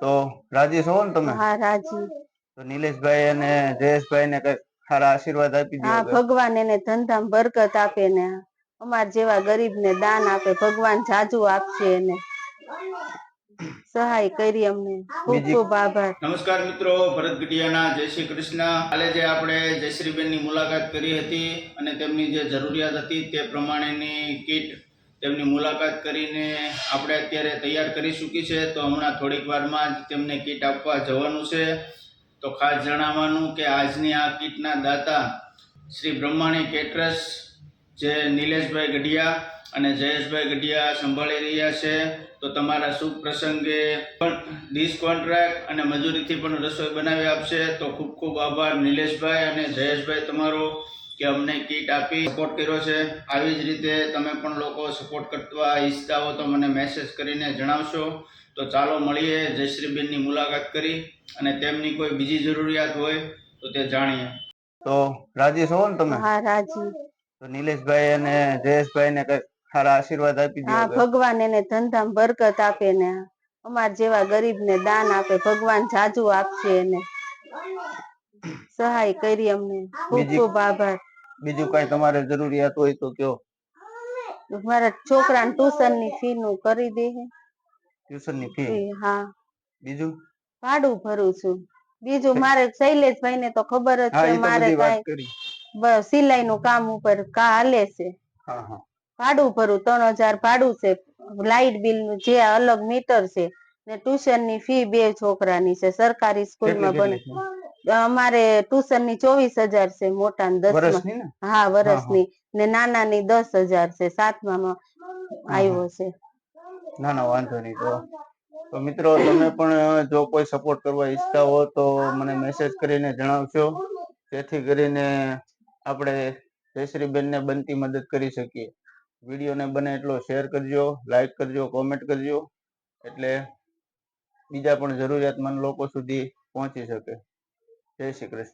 તો રાજી છો ને તમે? હા રાજી. તો નિલેશભાઈ અને જયેશભાઈ ને કઈ સારા આશીર્વાદ આપી હા દો ભગવાન એને ધંધામાં બરકત આપે ને. અમાર જેવા ગરીબ ને દાન આપે. ભગવાન જાજુ આપશે એને. સહાય કરી અમને. ખૂબ ખૂબ આભાર. નમસ્કાર મિત્રો ભરત ગઢિયાના જય શ્રી કૃષ્ણ. કાલે જે આપણે જયશ્રીબેનની મુલાકાત કરી હતી અને તેમની જે જરૂરિયાત હતી તે પ્રમાણેની કીટ તેમની મુલાકાત કરીને આપણે અત્યારે તૈયાર કરી ચૂકી છે. તો હમણાં થોડીક વારમાં જ તેમને કીટ આપવા જવાનું છે. તો ખાસ જણાવવાનું કે આજની આ કીટના દાતા શ્રી બ્રહ્માણી કેટરસ, જે નિલેશભાઈ ગઢિયા અને જયેશભાઈ ગઢિયા સંભાળી રહ્યા છે. તો તમારા શુભ પ્રસંગે પણ ડીશ કોન્ટ્રાક્ટ અને મજૂરીથી પણ રસોઈ બનાવી આપશે. તો ખૂબ ખૂબ આભાર નિલેશભાઈ અને જયેશભાઈ તમારો. કે અમને કીટ આપી સપોર્ટ કર્યો છે. આવી જ રીતે તમે પણ લોકો સપોર્ટ કરવા ઈચ્છતા હો તો મને મેસેજ કરીને જણાવશો. તો ચાલો મળીએ. જયશ્રીબેનની મુલાકાત કરી અને તેમની કોઈ બીજી જરૂરિયાત હોય તો તે જાણીએ. તો રાજી છો ને તમે? હા રાજી. તો નિલેશભાઈ અને જયેશભાઈ ને સારા આશીર્વાદ આપી હા દો ભગવાન એને ધંધામાં બરકત આપે ને. અમાર જેવા ગરીબ ને દાન આપે. ભગવાન જાજુ આપશે એને. સહાય કરી અમને. ખૂબ ખૂબ આભાર. બીજું કઈ તમારે જરૂરિયાત હોય તો કયો. મારા છોકરાને ટ્યુશનની ફી નું કરી દે ટ્યુશનની ફી હા. બીજું? ભાડું ભરું છું. બીજું મારે શૈલેષભાઈ ને તો ખબર જ છે મારે કાંઈ સિલાઈ નું કામ ઉપર કા હાલે છે. ભાડું ભરું ત્રણ હજાર ભાડું છે. લાઇટ બિલનું જે અલગ મીટર છે ને ટ્યુશનની ફી બે છોકરાની છે સરકારી સ્કૂલમાં માં બને છે? અમારે ટ્યુશનની ચોવીસ હજાર છે મોટા ને દસ વર્ષની ને? હા વર્ષની. ને નાના ની દસ હજાર છે. સાતમામાં આવ્યો છે. ના ના વાંધો નહીં. તો તો મિત્રો તમે પણ જો કોઈ સપોર્ટ કરવા ઈચ્છતા હો તો મને મેસેજ કરીને જણાવશો જેથી કરીને આપણે જયશ્રીબેનને બનતી મદદ કરી શકીએ. વિડીયોને બને એટલો શેર કરજો લાઈક કરજો કોમેન્ટ કરજો. એટલે બીજા પણ જરૂરિયાતમંદ લોકો સુધી પહોંચી શકે. જય શ્રી કૃષ્ણ.